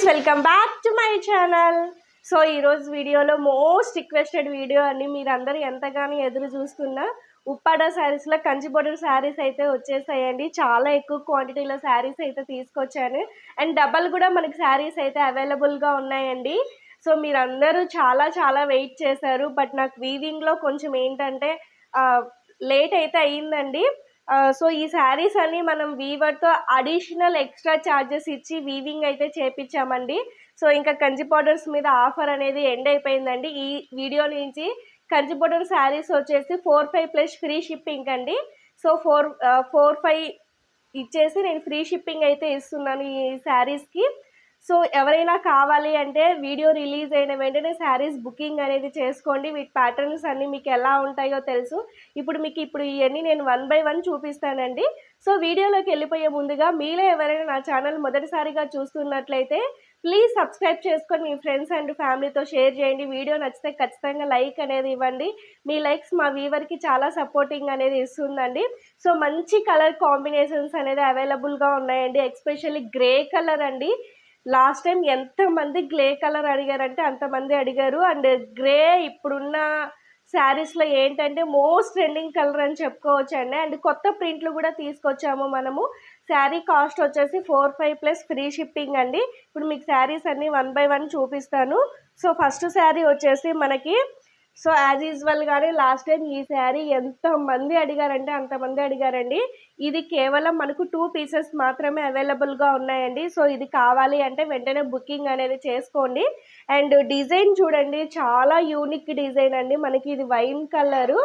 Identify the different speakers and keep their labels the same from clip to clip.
Speaker 1: Friends welcome back to my channel so ఈరోజు వీడియోలో most requested video అని మీరందరూ ఎంతగానో ఎదురు చూస్తున్న ఉప్పాడ శారీస్లో కంచి బోర్డర్ శారీస్ అయితే వచ్చేసాయండి. చాలా ఎక్కువ క్వాంటిటీలో శారీస్ అయితే తీసుకొచ్చాను. అండ్ డబల్ కూడా మనకి శారీస్ అయితే అవైలబుల్గా ఉన్నాయండి. సో మీరందరూ చాలా చాలా వెయిట్ చేశారు. బట్ నాకు వీవింగ్లో కొంచెం ఏంటంటే లేట్ అయితే అయ్యిందండి సో ఈ శారీస్ అన్ని మనం వీవర్తో అడిషనల్ ఎక్స్ట్రా ఛార్జెస్ ఇచ్చి వీవింగ్ అయితే చేపించామండి. సో ఇంకా కంచి పౌడర్స్ మీద ఆఫర్ అనేది ఎండ్ అయిపోయిందండి. ఈ వీడియో నుంచి కంచి పౌడర్ శారీస్ వచ్చేసి four five plus free shipping అండి. సో ఫోర్ ఫోర్ ఫైవ్ ఇచ్చేసి నేను ఫ్రీ షిప్పింగ్ అయితే ఇస్తున్నాను ఈ శారీస్కి. సో ఎవరైనా కావాలి అంటే వీడియో రిలీజ్ అయిన వెంటనే శారీస్ బుకింగ్ అనేది చేసుకోండి. వీటి ప్యాటర్న్స్ అన్నీ మీకు ఎలా ఉంటాయో తెలుసు. ఇప్పుడు మీకు ఇప్పుడు ఇవన్నీ నేను వన్ బై వన్ చూపిస్తానండి. సో వీడియోలోకి వెళ్ళిపోయే ముందుగా మీలో ఎవరైనా నా ఛానల్ మొదటిసారిగా చూస్తున్నట్లయితే ప్లీజ్ సబ్స్క్రైబ్ చేసుకొని మీ ఫ్రెండ్స్ అండ్ ఫ్యామిలీతో షేర్ చేయండి. వీడియో నచ్చితే ఖచ్చితంగా లైక్ అనేది ఇవ్వండి. మీ లైక్స్ మా వీవర్కి చాలా సపోర్టింగ్ అనేది ఇస్తుందండి. సో మంచి కలర్ కాంబినేషన్స్ అనేది అవైలబుల్గా ఉన్నాయండి. ఎక్స్పెషల్లీ గ్రే కలర్ అండి. లాస్ట్ టైం ఎంతమంది గ్రే కలర్ అడిగారంటే అంతమంది అడిగారు. అండ్ గ్రే ఇప్పుడున్న శారీస్లో ఏంటంటే మోస్ట్ ట్రెండింగ్ కలర్ అని చెప్పుకోవచ్చు అండి అండ్ కొత్త ప్రింట్లు కూడా తీసుకొచ్చాము మనము. శారీ కాస్ట్ వచ్చేసి four five plus free shipping అండి. ఇప్పుడు మీకు శారీస్ అన్నీ వన్ బై వన్ చూపిస్తాను. సో ఫస్ట్ శారీ వచ్చేసి మనకి సో యాజ్ యూజువల్గానే లాస్ట్ టైం ఈ శారీ ఎంతమంది అడిగారంటే అంతమంది అడిగారండి. ఇది కేవలం మనకు టూ పీసెస్ మాత్రమే అవైలబుల్గా ఉన్నాయండి. సో ఇది కావాలి అంటే వెంటనే బుకింగ్ అనేది చేసుకోండి. అండ్ డిజైన్ చూడండి చాలా యూనిక్ డిజైన్ అండి. మనకి ఇది వైన్ కలరు.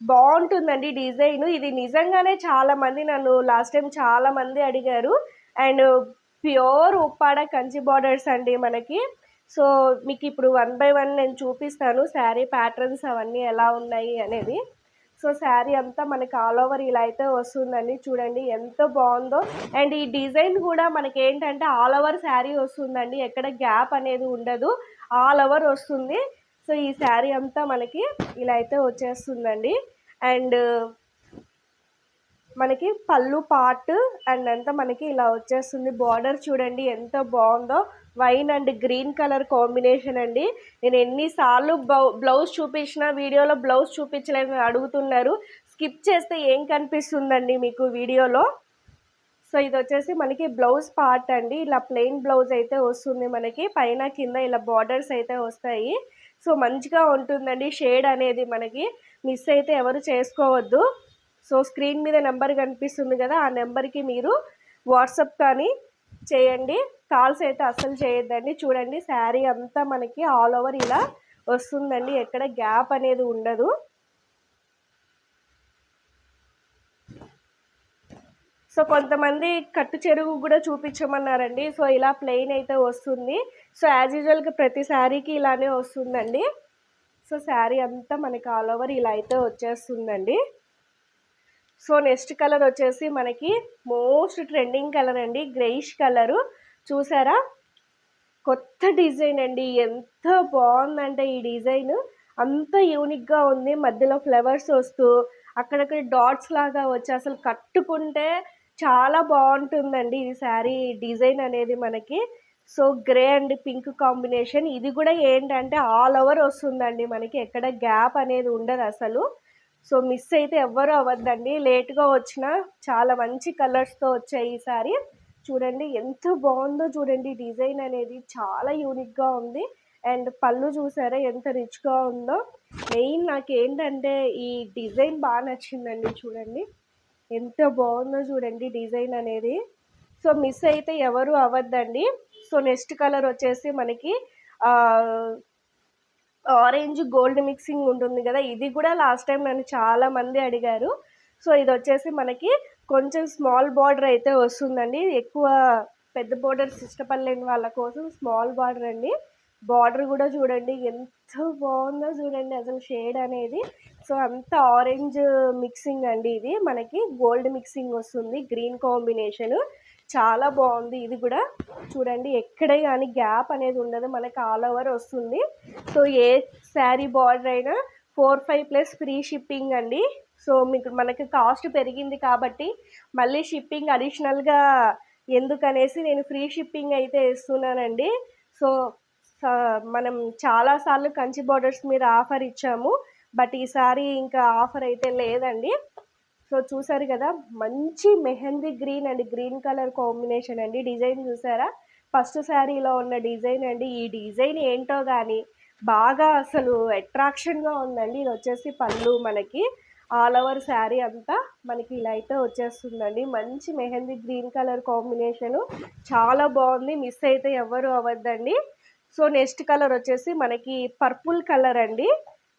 Speaker 1: బాగుంటుందండి డిజైన్ ఇది నిజంగానే చాలా మంది నన్ను లాస్ట్ టైం చాలా మంది అడిగారు. And pure Uppada Kanchi borders అండి మనకి. సో మీకు ఇప్పుడు వన్ బై వన్ నేను చూపిస్తాను శారీ ప్యాటర్న్స్ అవన్నీ ఎలా ఉన్నాయి అనేది. సో శారీ అంతా మనకి ఆల్ ఓవర్ ఇలా అయితే వస్తుందండి. చూడండి ఎంత బాగుందో. అండ్ ఈ డిజైన్ కూడా మనకి ఏంటంటే ఆల్ ఓవర్ శారీ వస్తుందండి. ఎక్కడ గ్యాప్ అనేది ఉండదు. ఆల్ ఓవర్ వస్తుంది. సో ఈ శారీ అంతా మనకి ఇలా అయితే వచ్చేస్తుందండి. అండ్ మనకి పళ్ళు పార్ట్ అండ్ అంతా మనకి ఇలా వచ్చేస్తుంది. బార్డర్ చూడండి ఎంత బాగుందో. Wine and green colour combination అండి. నేను ఎన్నిసార్లు బ్లౌజ్ చూపించిన వీడియోలో బ్లౌజ్ చూపించలేని అడుగుతున్నారు. స్కిప్ చేస్తే ఏం కనిపిస్తుందండి మీకు వీడియోలో? సో ఇది వచ్చేసి మనకి బ్లౌజ్ పార్ట్ అండి. ఇలా ప్లెయిన్ బ్లౌజ్ అయితే వస్తుంది మనకి. పైన కింద ఇలా బార్డర్స్ అయితే వస్తాయి. సో మంచిగా ఉంటుందండి. షేడ్ అనేది మనకి మిస్ అయితే ఎవరు చేసుకోవద్దు. సో స్క్రీన్ మీద నెంబర్ కనిపిస్తుంది కదా ఆ నెంబర్కి మీరు వాట్సప్ కానీ చేయండి. కాల్స్ అయితే అస్సలు చేయొద్దండి. చూడండి శారీ అంతా మనకి ఆల్ ఓవర్ ఇలా వస్తుందండి. ఎక్కడ గ్యాప్ అనేది ఉండదు. సో కొంతమంది కట్టు చెరువు కూడా చూపించమన్నారండి. సో ఇలా ప్లెయిన్ అయితే వస్తుంది. సో యాజ్ యూజువల్గా ప్రతి శారీకి ఇలానే వస్తుందండి. సో శారీ అంతా మనకి ఆల్ ఓవర్ ఇలా అయితే వచ్చేస్తుందండి. సో నెక్స్ట్ కలర్ వచ్చేసి మనకి మోస్ట్ ట్రెండింగ్ కలర్ అండి. Greyish colour. చూసారా? కొత్త డిజైన్ అండి. ఎంత బాగుందంటే ఈ డిజైన్. అంత యూనిక్గా ఉంది. మధ్యలో ఫ్లవర్స్ వస్తూ అక్కడక్కడ డాట్స్ లాగా వచ్చి అసలు కట్టుకుంటే చాలా బాగుంటుందండి ఈ శారీ డిజైన్ అనేది మనకి. So grey and pink combination. ఇది కూడా ఏంటంటే ఆల్ ఓవర్ వస్తుందండి మనకి. ఎక్కడ గ్యాప్ అనేది ఉండదు అసలు. సో మిస్ అయితే ఎవ్వరూ అవ్వద్దండి. లేట్గా వచ్చిన చాలా మంచి కలర్స్తో వచ్చాయి ఈసారి చూడండి ఎంత బాగుందో చూడండి. డిజైన్ అనేది చాలా యూనిక్గా ఉంది. అండ్ పళ్ళు చూసారా ఎంత రిచ్గా ఉందో. మెయిన్ నాకు ఏంటంటే ఈ డిజైన్ బాగా నచ్చిందండి చూడండి. ఎంత బాగుందో చూడండి డిజైన్ అనేది. సో మిస్ అయితే ఎవరు అవ్వద్దండి. సో నెక్స్ట్ కలర్ వచ్చేసి మనకి ఆరెంజ్ గోల్డ్ మిక్సింగ్ ఉంటుంది కదా ఇది కూడా లాస్ట్ టైం నన్ను చాలా మంది అడిగారు. సో ఇది వచ్చేసి మనకి కొంచెం స్మాల్ బార్డర్ అయితే వస్తుందండి. ఎక్కువ పెద్ద బార్డర్స్ ఇష్టపడలేని వాళ్ళ కోసం స్మాల్ బార్డర్ అండి. బార్డర్ కూడా చూడండి ఎంత బాగుందో చూడండి అసలు షేడ్ అనేది. సో అంత ఆరెంజ్ మిక్సింగ్ అండి ఇది. మనకి గోల్డ్ మిక్సింగ్ వస్తుంది గ్రీన్ కాంబినేషన్ చాలా బాగుంది. ఇది కూడా చూడండి ఎక్కడే కానీ గ్యాప్ అనేది ఉండదు. మనకి ఆల్ ఓవర్ వస్తుంది. సో ఏ శారీ బార్డర్ అయినా four five plus free shipping అండి. సో మీకు మనకి కాస్ట్ పెరిగింది కాబట్టి మళ్ళీ షిప్పింగ్ అడిషనల్గా ఎందుకనేసి నేను ఫ్రీ షిప్పింగ్ అయితే ఇస్తున్నానండి. సో మనం చాలాసార్లు కంచి బార్డర్స్ మీద ఆఫర్ ఇచ్చాము. బట్ ఈసారి ఇంకా ఆఫర్ అయితే లేదండి. సో చూసారు కదా మంచి mehndi green and green colour combination అండి. డిజైన్ చూసారా? ఫస్ట్ శారీలో ఉన్న డిజైన్ అండి. ఈ డిజైన్ ఏంటో కానీ బాగా అసలు అట్రాక్షన్గా ఉందండి. ఇది వచ్చేసి పళ్ళు మనకి. ఆల్ ఓవర్ శారీ అంతా మనకి ఇలా అయితే వచ్చేస్తుందండి. మంచి మెహందీ గ్రీన్ కలర్ కాంబినేషను. చాలా బాగుంది. మిస్ అయితే ఎవరు అవ్వద్దండి. సో నెక్స్ట్ కలర్ వచ్చేసి మనకి పర్పుల్ కలర్ అండి.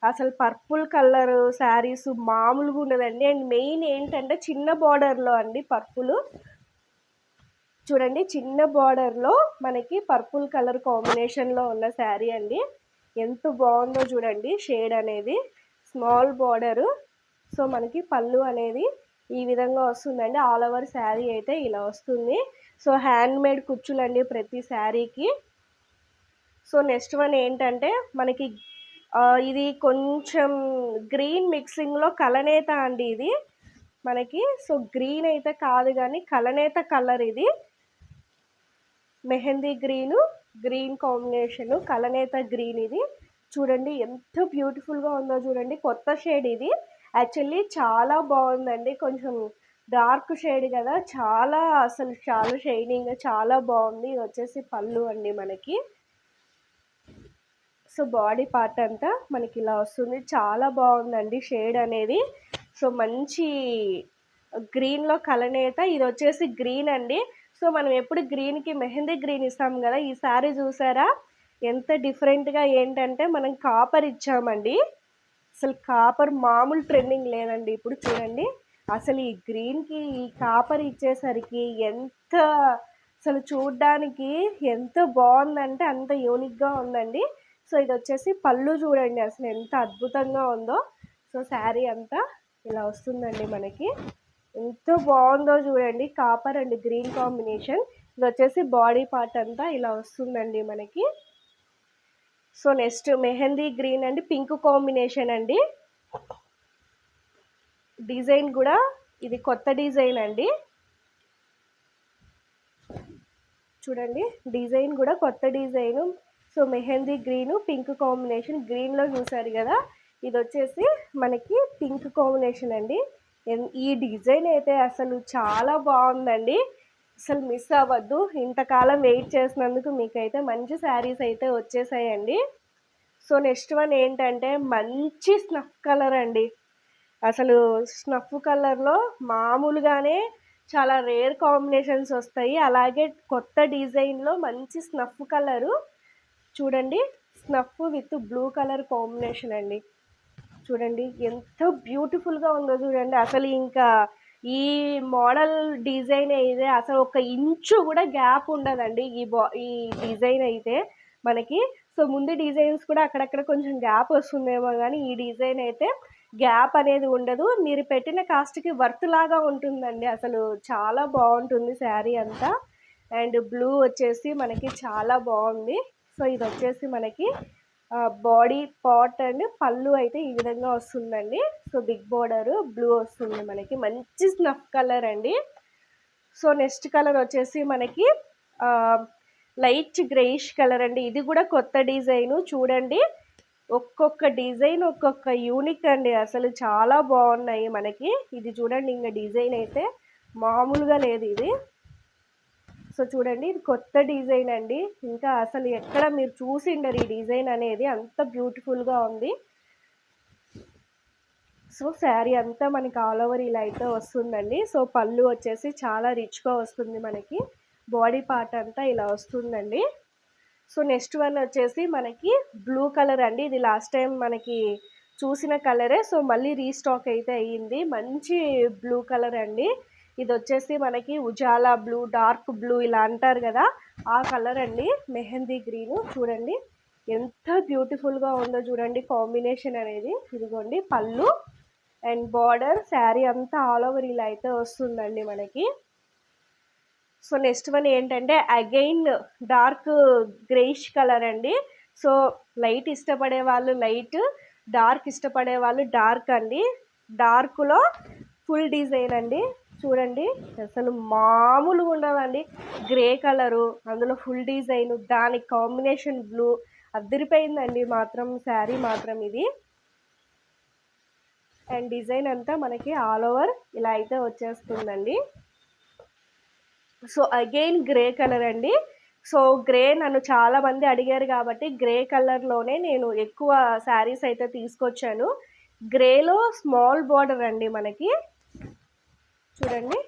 Speaker 1: అసలు పర్పుల్ కలర్ శారీస్ మామూలుగా ఉండదండి. అండ్ మెయిన్ ఏంటంటే చిన్న బార్డర్లో అండి పర్పుల్. చూడండి చిన్న బార్డర్లో మనకి పర్పుల్ కలర్ కాంబినేషన్లో ఉన్న శారీ అండి. ఎంత బాగుందో చూడండి షేడ్ అనేది. Small border. సో మనకి పళ్ళు అనేది ఈ విధంగా వస్తుందండి. ఆల్ ఓవర్ శారీ అయితే ఇలా వస్తుంది. సో హ్యాండ్ మేడ్ కుచ్చులండి ప్రతి శారీకి. సో నెక్స్ట్ వన్ ఏంటంటే మనకి ఇది కొంచెం గ్రీన్ మిక్సింగ్లో కలనేత అండి ఇది. మనకి సో గ్రీన్ అయితే కాదు కానీ కలనేత కలర్ ఇది. మెహందీ గ్రీను గ్రీన్ కాంబినేషను కలనేత గ్రీన్ ఇది. చూడండి ఎంత బ్యూటిఫుల్గా ఉందో చూడండి. కొత్త షేడ్ ఇది. యాక్చువల్లీ చాలా బాగుందండి. కొంచెం డార్క్ షేడ్ కదా. చాలా అసలు చాలా షైనింగ్ చాలా బాగుంది. ఇది వచ్చేసి పళ్ళు అండి మనకి. సో బాడీ పార్ట్ అంతా మనకి ఇలా వస్తుంది. చాలా బాగుందండి షేడ్ అనేది. సో మంచి గ్రీన్లో కలనేత ఇది వచ్చేసి గ్రీన్ అండి. సో మనం ఎప్పుడు గ్రీన్కి మెహందీ గ్రీన్ ఇస్తాం కదా ఈ సారీ చూసారా? ఎంత డిఫరెంట్గా ఏంటంటే మనం కాపర్ ఇచ్చామండి. అసలు కాపర్ మామూలు ట్రెండింగ్ లేదండి ఇప్పుడు చూడండి. అసలు ఈ గ్రీన్కి ఈ కాపర్ ఇచ్చేసరికి ఎంత అసలు చూడ్డానికి ఎంత బాగుందంటే అంత యూనిక్గా ఉందండి. సో ఇది వచ్చేసి పళ్ళు చూడండి అసలు ఎంత అద్భుతంగా ఉందో. సో శారీ అంతా ఇలా వస్తుందండి మనకి. ఎంతో బాగుందో చూడండి. Copper and green combination. ఇది వచ్చేసి బాడీ పార్ట్ అంతా ఇలా వస్తుందండి మనకి. So next mehndi green and pink combination అండి. డిజైన్ కూడా ఇది కొత్త డిజైన్ అండి. చూడండి. డిజైన్ కూడా కొత్త design. So mehndi green pink combination. గ్రీన్లో చూసారు కదా ఇది వచ్చేసి మనకి పింక్ కాంబినేషన్ అండి. ఈ డిజైన్ అయితే అసలు చాలా బాగుందండి. అసలు మిస్ అవ్వద్దు. ఇంతకాలం వెయిట్ చేసినందుకు మీకైతే మంచి శారీస్ అయితే వచ్చేసాయండి. సో నెక్స్ట్ వన్ ఏంటంటే మంచి స్నఫ్ కలర్ అండి. అసలు స్నఫ్ కలర్లో మామూలుగానే చాలా రేర్ కాంబినేషన్స్ వస్తాయి. అలాగే కొత్త డిజైన్లో మంచి స్నఫ్ కలరు. చూడండి snuff with blue colour combination అండి. చూడండి ఎంత బ్యూటిఫుల్గా ఉందో చూడండి. అసలు ఇంకా ఈ మోడల్ డిజైన్ అయితే అసలు ఒక ఇంచు కూడా గ్యాప్ ఉండదండి ఈ బా ఈ డిజైన్ అయితే మనకి. సో ముందు డిజైన్స్ కూడా అక్కడక్కడ కొంచెం గ్యాప్ వస్తుందేమో కానీ ఈ డిజైన్ అయితే గ్యాప్ అనేది ఉండదు. మీరు పెట్టిన కాస్ట్కి వర్త్ లాగా ఉంటుందండి. అసలు చాలా బాగుంటుంది శారీ అంతా. అండ్ బ్లూ వచ్చేసి మనకి చాలా బాగుంది. సో ఇది వచ్చేసి మనకి బాడీ పాట్ అండ్ పళ్ళు అయితే ఈ విధంగా వస్తుందండి. సో బిగ్ బోర్డర్ బ్లూ వస్తుంది మనకి. మంచి స్నఫ్ కలర్ అండి. సో నెక్స్ట్ కలర్ వచ్చేసి మనకి లైట్ గ్రేయిష్ కలర్ అండి. ఇది కూడా కొత్త డిజైను. చూడండి. ఒక్కొక్క డిజైన్ ఒక్కొక్క యూనిక్ అండి. అసలు చాలా బాగున్నాయి మనకి. ఇది చూడండి ఇంకా డిజైన్ అయితే మామూలుగా లేదు ఇది. సో చూడండి ఇది కొత్త డిజైన్ అండి. ఇంకా అసలు ఎక్కడ మీరు చూసిండరు ఈ డిజైన్ అనేది. అంత బ్యూటిఫుల్గా ఉంది. సో శారీ అంతా మనకి ఆల్ ఓవర్ ఇలా అయితే వస్తుందండి. సో పళ్ళు వచ్చేసి చాలా రిచ్గా వస్తుంది మనకి. బాడీ పార్ట్ అంతా ఇలా వస్తుందండి. సో నెక్స్ట్ వన్ వచ్చేసి మనకి బ్లూ కలర్ అండి. ఇది లాస్ట్ టైం మనకి చూసిన కలరే. సో మళ్ళీ రీస్టాక్ అయితే అయ్యింది మంచి బ్లూ కలర్ అండి. ఇది వచ్చేసి మనకి ఉజాలా బ్లూ డార్క్ బ్లూ ఇలా అంటారు కదా ఆ కలర్ అండి. మెహందీ గ్రీను. చూడండి ఎంత బ్యూటిఫుల్గా ఉందో చూడండి కాంబినేషన్ అనేది. ఇదిగోండి పళ్ళు అండ్ బార్డర్. శారీ అంతా ఆల్ ఓవర్ ఇలా అయితే వస్తుందండి మనకి. సో నెక్స్ట్ వన్ ఏంటంటే అగైన్ డార్క్ గ్రేష్ కలర్ అండి. సో లైట్ ఇష్టపడే వాళ్ళు లైట్ డార్క్ ఇష్టపడే వాళ్ళు డార్క్ అండి. డార్క్లో ఫుల్ డిజైన్ అండి. చూడండి అసలు మామూలుగా ఉండదండి. గ్రే కలరు అందులో ఫుల్ డిజైన్ దాని కాంబినేషన్ బ్లూ అద్దరిపోయిందండి మాత్రం శారీ మాత్రం ఇది. అండ్ డిజైన్ అంతా మనకి ఆల్ ఓవర్ ఇలా అయితే వచ్చేస్తుందండి. సో అగైన్ గ్రే కలర్ అండి. సో గ్రే నన్ను చాలా మంది అడిగారు కాబట్టి గ్రే కలర్లోనే నేను ఎక్కువ శారీస్ అయితే తీసుకొచ్చాను. గ్రేలో స్మాల్ బార్డర్ అండి మనకి. చూడండి.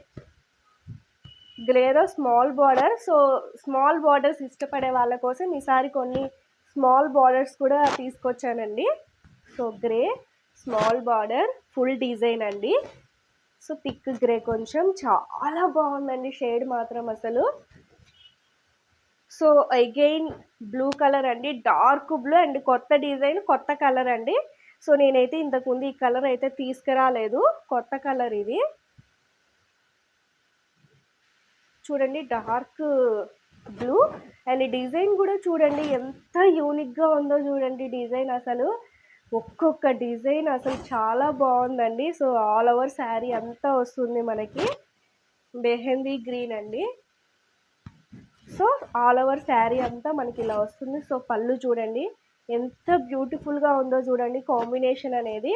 Speaker 1: గ్రేలో small border so small borders ఇష్టపడే వాళ్ళ కోసం ఈసారి కొన్ని స్మాల్ బార్డర్స్ కూడా తీసుకొచ్చానండి. So grey small border full design అండి. సో థిక్ గ్రే కొంచెం. చాలా బాగుందండి షేడ్ మాత్రం అసలు. సో అగైన్ బ్లూ కలర్ అండి. డార్క్ బ్లూ అండ్ కొత్త డిజైన్ కొత్త కలర్ అండి. సో నేనైతే ఇంతకుముందు ఈ కలర్ అయితే తీసుకురాలేదు. కొత్త కలర్ ఇది. చూడండి డార్క్ బ్లూ. అండ్ డిజైన్ కూడా చూడండి ఎంత యూనిక్గా ఉందో చూడండి డిజైన్ అసలు. ఒక్కొక్క డిజైన్ అసలు చాలా బాగుందండి. సో ఆల్ ఓవర్ శారీ అంతా వస్తుంది మనకి. మెహందీ గ్రీన్ అండి. సో ఆల్ ఓవర్ శారీ అంతా మనకి ఇలా వస్తుంది. సో పళ్ళు చూడండి ఎంత బ్యూటిఫుల్గా ఉందో చూడండి కాంబినేషన్ అనేది.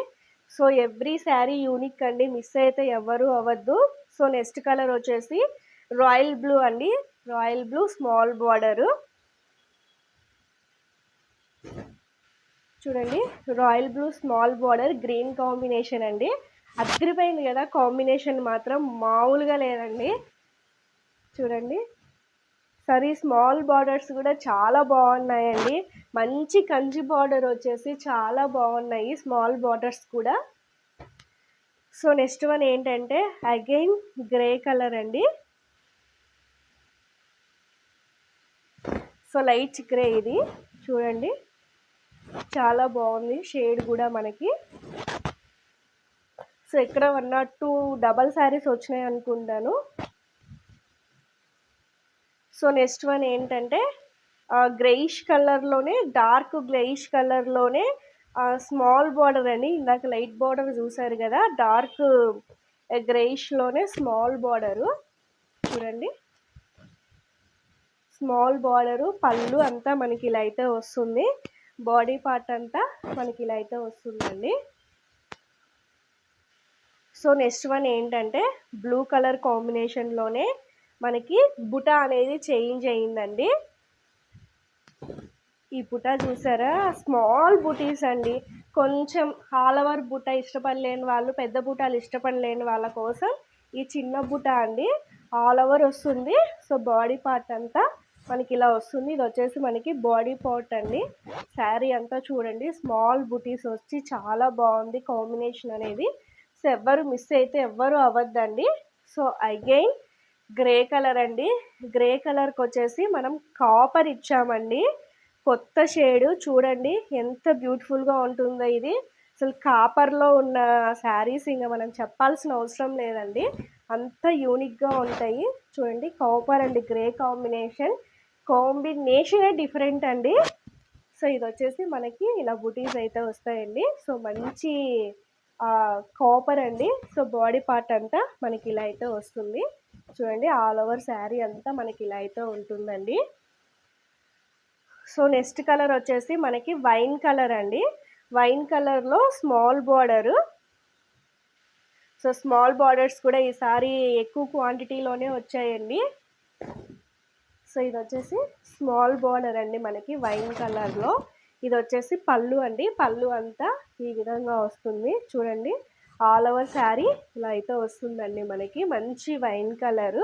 Speaker 1: సో ఎవ్రీ శారీ యూనిక్ అండి. మిస్ అయితే ఎవరు అవ్వద్దు. సో నెక్స్ట్ కలర్ వచ్చేసి రాయల్ బ్లూ అండి. Royal blue small border. చూడండి royal blue small border green combination అండి. అద్దరిపోయింది కదా కాంబినేషన్ మాత్రం మామూలుగా లేదండి. చూడండి సరే స్మాల్ బార్డర్స్ కూడా చాలా బాగున్నాయండి. మంచి కంచి బార్డర్ వచ్చేసి చాలా బాగున్నాయి స్మాల్ బార్డర్స్ కూడా. సో నెక్స్ట్ వన్ ఏంటంటే అగైన్ గ్రే కలర్ అండి. సో లైట్ గ్రే ఇది. చూడండి. చాలా బాగుంది. షేడ్ కూడా మనకి. సో ఇక్కడ one not two double saris వచ్చినాయి అనుకుంటాను. సో నెక్స్ట్ వన్ ఏంటంటే గ్రెయిష్ కలర్లోనే డార్క్ గ్రెయిష్ కలర్లోనే స్మాల్ బార్డర్ అని ఇందాక లైట్ బార్డర్ చూసారు కదా డార్క్ గ్రెయిష్లోనే స్మాల్ బార్డరు. చూడండి. స్మాల్ బార్డరు పళ్ళు అంతా మనకి ఇలా అయితే వస్తుంది. బాడీ పార్ట్ అంతా మనకి ఇలా అయితే వస్తుందండి. సో నెక్స్ట్ వన్ ఏంటంటే బ్లూ కలర్ కాంబినేషన్లోనే మనకి బుట అనేది చేంజ్ అయిందండి. ఈ బుట చూసారా? స్మాల్ బుటీస్ అండి. కొంచెం హాలవర్ బుట్ట ఇష్టపడలేని వాళ్ళు పెద్ద బుటాలు ఇష్టపడలేని వాళ్ళ కోసం ఈ చిన్న బుట అండి. ఆల్ ఓవర్ వస్తుంది. సో బాడీ పార్ట్ అంతా మనకి ఇలా వస్తుంది. ఇది వచ్చేసి మనకి బాడీ పార్ట్ అండి. శారీ అంతా చూడండి. స్మాల్ బుటీస్ వచ్చి చాలా బాగుంది కాంబినేషన్ అనేది. సో ఎవ్వరు మిస్ అయితే ఎవ్వరు అవ్వద్దండి. సో అగైన్ గ్రే కలర్ అండి. గ్రే కలర్కి వచ్చేసి మనం కాపర్ ఇచ్చామండి. కొత్త షేడు. చూడండి ఎంత బ్యూటిఫుల్గా ఉంటుందో ఇది. అసలు కాపర్లో ఉన్న శారీస్ ఇంకా మనం చెప్పాల్సిన అవసరం లేదండి. అంత యూనిక్గా ఉంటాయి. చూడండి కాపర్ అండ్ గ్రే కాంబినేషన్. కాంబినేషనే డిఫరెంట్ అండి. సో ఇది వచ్చేసి మనకి ఇలా బుటీస్ అయితే వస్తాయండి. సో మంచి కాపర్ అండి. సో బాడీ పార్ట్ అంతా మనకి ఇలా అయితే వస్తుంది. చూడండి ఆల్ ఓవర్ శారీ అంతా మనకి ఇలా అయితే ఉంటుందండి. సో నెక్స్ట్ కలర్ వచ్చేసి మనకి వైన్ కలర్ అండి. వైన్ కలర్లో small border so small borders కూడా ఈసారి ఎక్కువ క్వాంటిటీలోనే వచ్చాయండి. సో ఇది వచ్చేసి స్మాల్ బార్డర్ అండి మనకి వైన్ కలర్లో. ఇది వచ్చేసి పళ్ళు అండి. పళ్ళు అంతా ఈ విధంగా వస్తుంది. చూడండి. ఆల్ ఓవర్ శారీ ఇలా అయితే వస్తుందండి మనకి. మంచి wine colour.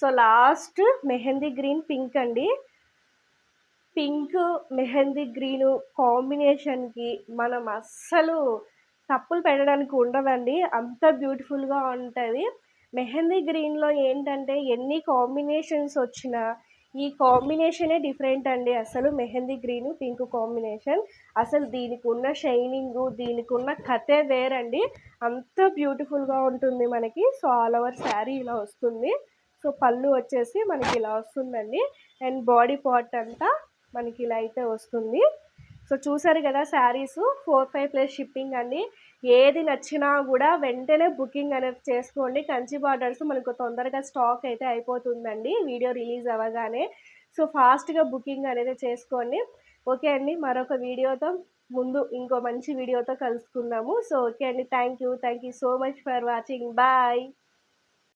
Speaker 1: So last mehndi green pink అండి. పింక్ మెహందీ గ్రీను కాంబినేషన్కి మనం అస్సలు తప్పులు పెట్టడానికి ఉండదండి అంత బ్యూటిఫుల్గా ఉంటుంది. మెహందీ గ్రీన్లో ఏంటంటే ఎన్ని కాంబినేషన్స్ వచ్చినా ఈ కాంబినేషనే డిఫరెంట్ అండి. అసలు మెహందీ గ్రీన్ పింక్ కాంబినేషన్. అసలు దీనికి ఉన్న షైనింగ్ దీనికి ఉన్న కథే వేరండి. అంత బ్యూటిఫుల్గా ఉంటుంది మనకి. సో ఆల్ ఓవర్ శారీ ఇలా వస్తుంది. సో పళ్ళు వచ్చేసి మనకి ఇలా వస్తుందండి. అండ్ బాడీ పార్ట్ అంతా మనకి ఇలా అయితే వస్తుంది. సో చూసారు కదా saris? Four five plus shipping అండి. ఏది నచ్చినా కూడా వెంటనే బుకింగ్ అనేది చేసుకోండి. కంచి బార్డర్స్ మనకు తొందరగా స్టాక్ అయితే అయిపోతుందండి. వీడియో రిలీజ్ అవ్వగానే. సో ఫాస్ట్గా బుకింగ్ అనేది చేసుకోండి. ఓకే అండి. మరొక వీడియోతో ముందు ఇంకో మంచి వీడియోతో కలుసుకుందాము. సో ఓకే అండి. Thank you. Thank you so much for watching. Bye.